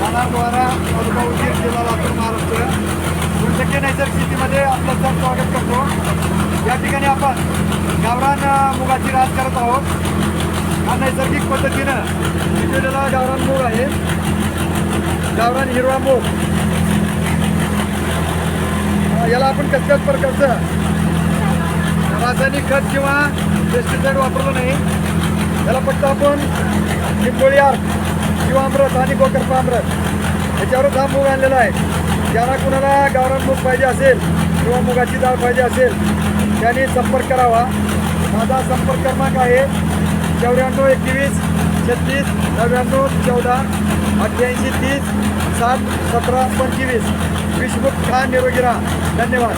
मला द्वारा अनुभव उशीर जिल्हा लातूर महाराष्ट्र. वैद्यकीय नैसर्ग शेतीमध्ये आपलं सर स्वागत करतो. या ठिकाणी आपण गावरान मुगाची राज करत आहोत. हा नैसर्गिक पद्धतीनं पिकवलेला गावरान मूग आहे. गावरान हिरवा मूग. याला आपण कसल्याच प्रकारचं रासायनिक खत किंवा पेस्टिसाईड वापरलं नाही. याला फक्त आपण निंबोळी आर्थ किंवा आणि गोकर्पा पामरस याच्यावरच हा मूग आणलेला आहे. ज्यांना कुणाला गावरान मूग पाहिजे असेल किंवा मुगाची डाळ पाहिजे असेल त्यांनी संपर्क करावा. माझा संपर्क क्रमांक आहे चौऱ्याण्णव एकवीस छत्तीस नव्याण्णव चौदा अठ्ठ्याऐंशी तीस सात सतरा पंचवीस. विश्वमुख खान निरोगीरा धन्यवाद.